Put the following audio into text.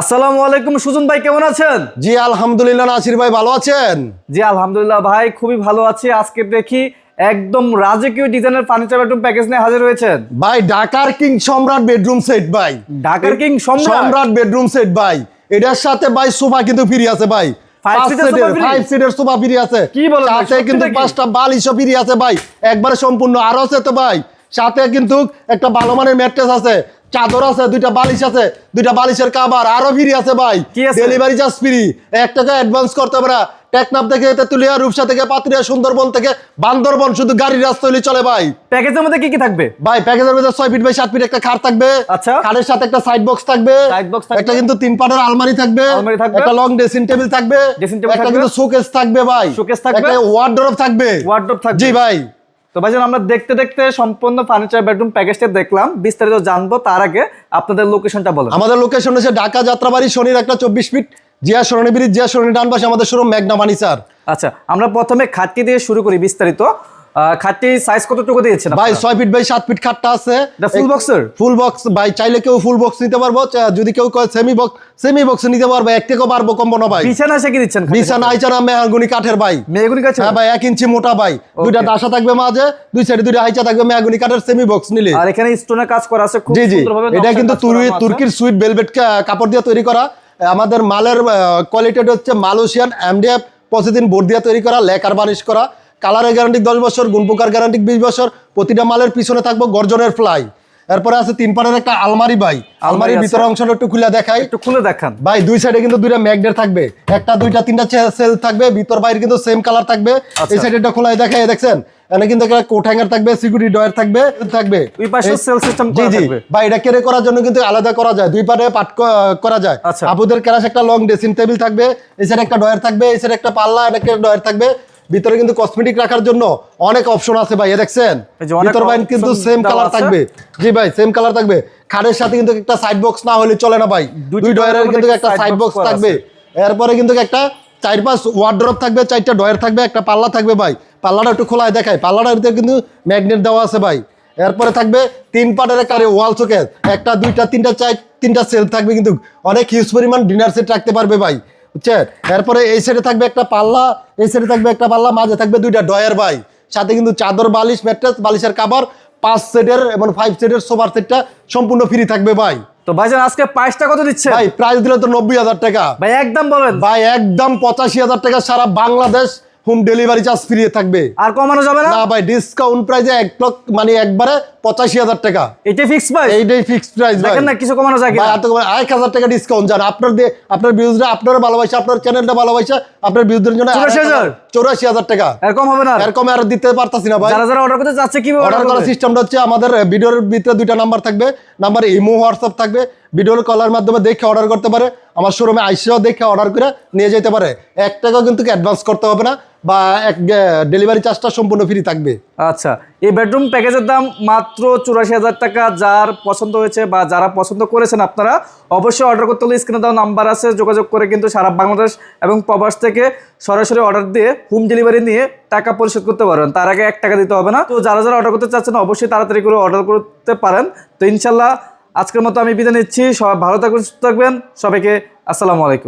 আসসালামু আলাইকুম সুজন ভাই কেমন আছেন? জি আলহামদুলিল্লাহ নাসির ভাই ভালো আছেন? জি আলহামদুলিল্লাহ ভাই খুবই ভালো আছি। আজকে দেখি একদম রাজকীয় ডিজাইনের ফার্নিচার বেডরুম প্যাকেজ নিয়ে হাজির হয়েছেন। ভাই ঢাকার কিং সম্রাট বেডরুম সেট ভাই। ঢাকার কিং সম্রাট? বেডরুম সেট ভাই। এটার সাথে ভাই সোফা কিন্তু ফ্রি আছে ভাই? সোফা ফ্রি আছে। কি বলেন কিন্তু? পাঁচটা বালিশও ফ্রি আছে ভাই। একবারে সম্পূর্ণ আরও আছে তো ভাই। সাথে কিন্তু একটা ভালো মানের ম্যাট্রেস আছে। চাদর আছে দুইটা বালিশ আছে দুইটা বালিশের কাবার আরও ফ্রি আছে ভাই। ডেলিভারি চার্জ ফ্রি এক টাকা অ্যাডভান্স করতে হবে না। টেকনাফ থেকে তেতুলিয়া রূপসা থেকে পাতুরিয়া সুন্দরবন থেকে বান্দরবন শুধু গাড়ির রাস্তা হলে চলে ভাই। প্যাকেজের মধ্যে কি কি থাকবে? ভাই প্যাকেজের মধ্যে ছয় ফিট বাই সাত ফিট একটা খাট থাকবে। আচ্ছা। খাটের সাথে একটা সাইড বক্স থাকবে। একটা কিন্তু তিন পাটের আলমারি থাকবে। আলমারি থাকবে। একটা লং ড্রেসিং টেবিল থাকবে। একটা কিন্তু শোকেস থাকবে ভাই। Showcase থাকবে। একটা ওয়ার্ডরোব থাকবে। Wardrobe থাকবে। জি ভাই। তো ভাইজান আমরা দেখতে দেখতে সম্পূর্ণ ফার্নিচার বেডরুম প্যাকেজটা দেখলাম। বিস্তারিত জানব তার আগে আপনাদের লোকেশনটা বলো আমাদের লোকেশন হচ্ছে ঢাকা যাত্রাবাড়ি শনির একটা চব্বিশ ফিট জিয়া সরণী ব্রিজ জিয়া সরণী ডান পাশে আমাদের শোরুম মেঘনা মানিসার আচ্ছা আমরা প্রথমে খাটটি দিয়ে শুরু করি বিস্তারিত। খাটটি সাইজ কতটুকু দিয়েছেন ভাই ছয় ফিট বাই সাত ফিট খাটটা আছে। box ফুল বক্স ভাই চাইলে কেউ ফুল বক্স নিতে পারব। যদি কেউ সেমি বক্স সেমি বক্স নিতে পারবে এক থেকেও পারব কমবো না ভাই। বিছানা কি দিচ্ছেন বিছানা আইচানা মেহাগুনি কাঠের ভাই। কাছে হ্যাঁ ভাই এক ইঞ্চি মোটা ভাই। দুইটা দাসা থাকবে মাঝে দুই সাইডে দুইটা হাইচা থাকবে মেহাগুনি কাঠের সেমি বক্স নিলে। আর এখানে স্টোনের কাজ করা আছে খুব সুন্দরভাবে এটা কিন্তু তুর্কির সুইট ভেলভেট কাপড় দিয়ে তৈরি করা। আমাদের মালের কোয়ালিটি হচ্ছে মালয়েশিয়ান এমডিএফ বোর্ড দিয়ে তৈরি করা লেকার বানিশ করা। কালারের গ্যারান্টি দশ বছর গুণপোকার গ্যারান্টি বিশ বছর প্রতিটা মালের পিছনে থাকব গর্জনের ফ্লাই এরপরে আছে তিন পাটের একটা আলমারি ভাই। আলমারির। ভিতরে অংশটা একটু খুলে দেখাই। একটু খুলে দেখান। ভাই দুই সাইডে কিন্তু দুইটা ম্যাগনেট থাকবে। একটা দুইটা তিনটা সেল থাকবে ভিতর বাইরে কিন্তু সেম কালার থাকবে। আচ্ছা। এই সাইডে একটা খোলাই দেখাই দেখছেন? এখানে কিন্তু একটা কোট হ্যাঙ্গার থাকবে সিকিউরিটি ডয়ার থাকবে থাকবে। ওই পাশে সেল সিস্টেম করা জি থাকবে। ভাই এটা করার জন্য কিন্তু আলাদা করা যায়। দুই পারে পাট করা যায়। আচ্ছা। আপুদের ক্যারাস একটা লং ড্রেসিং টেবিল থাকবে। এই সাইডে একটা ডয়ার থাকবে এই সাইডে একটা পাল্লা একটা ডয়ার থাকবে। ভিতরে কিন্তু কসমেটিক রাখার জন্য অনেক অপশন আছে ভাই এ দেখছেন? ভিতর বাইন কিন্তু সেম কালার থাকবে। জি ভাই সেম কালার থাকবে। খাটের সাথে কিন্তু একটা সাইড বক্স না হলে চলে না ভাই। দুই ডয়ারের কিন্তু একটা সাইড বক্স থাকবে। এরপরে কিন্তু একটা চার পাঁচ ওয়ার্ড্রপ থাকবে চারটা ডয়ার থাকবে একটা পাল্লা থাকবে ভাই। পাল্লাটা একটু খোলায় দেখায় পাল্লাটার ভিতরে কিন্তু ম্যাগনেট দেওয়া আছে ভাই। এরপরে থাকবে তিন পাটের একটা ওয়াল শোকেস একটা দুইটা তিনটা চার তিনটা সেল থাকবে কিন্তু অনেক হিউজ পরিমাণ ডিনার সেট রাখতে পারবে ভাই। বুঝছেন? এরপরে এই সাইডে থাকবে একটা পাল্লা এই সাইডে থাকবে একটা পাল্লা মাঝে থাকবে দুইটা ডয়ার ভাই সাথে কিন্তু চাদর বালিশ ম্যাট্রেস বালিশের কাবার পাঁচ সেটের এবং ফাইভ সেটের সোফার সেটটা সম্পূর্ণ ফ্রি থাকবে ভাই। তো ভাইজান আজকে প্রাইসটা কত দিচ্ছে ভাই প্রাইস দিলে তো নব্বই হাজার টাকা। ভাই একদম বলেন। ভাই একদম পঁচাশি হাজার টাকা সারা Bangladesh home delivery charge free থাকবে। আর কমানো যাবে না? ভাই ডিসকাউন্ট প্রাইসে এক লক্ষ মানে একবারে পঁচাশি হাজার টাকা। এটা ফিক্স প্রাইস এইটাই ফিক্সড প্রাইস দেখেন না কিছু কমানো যায় ভাই এক হাজার টাকা ডিসকাউন্ট জান আপনার দিয়ে আপনার ভিউজরা আপনার ভালোবাসা আপনার চ্যানেলটা ভালোবাসা আপনার ভিউজদের জন্য 84,000 চৌরাশি হাজার? টাকা। আর কম হবে না? আর? এরকম আর দিতে পারতাছি না ভাই। যারা যারা অর্ডার করতে চাচ্ছে কি অর্ডার অর্ডার করার সিস্টেমটা হচ্ছে আমাদের ভিডিওর ভিতরে দুইটা নাম্বার থাকবে। নাম্বার ইমো হোয়াটসঅ্যাপ থাকবে। ভিডিওর কলার মাধ্যমে দেখে অর্ডার করতে পারে, আমার শোরুমে আইসেও দেখে অর্ডার করে নিয়ে যেতে পারে। এক টাকাও কিন্তু অ্যাডভান্স করতে হবে না বা এক ডেলিভারি চার্জটা সম্পূর্ণ ফ্রি থাকবে। আচ্ছা এই বেডরুম প্যাকেজের দাম মাত্র চুরাশি হাজার টাকা। যার পছন্দ হয়েছে বা যারা পছন্দ করেছেন আপনারা অবশ্যই অর্ডার করতে হলে স্ক্রিনে দেওয়া নাম্বার আছে। যোগাযোগ করে কিন্তু সারা বাংলাদেশ এবং প্রবাস থেকে সরাসরি অর্ডার দিয়ে হোম ডেলিভারি নিয়ে টাকা পরিশোধ করতে পারবেন। তার আগে এক টাকা দিতে হবে না। তো যারা যারা অর্ডার করতে চাচ্ছেন, অবশ্যই তাড়াতাড়ি করে অর্ডার করতে পারেন। তো ইনশাল্লাহ আজকের মতো আমি বিদায় নিচ্ছি। সবাই ভালো থাকবেন সুস্থ থাকবেন। সবাইকে আসসালামু আলাইকুম।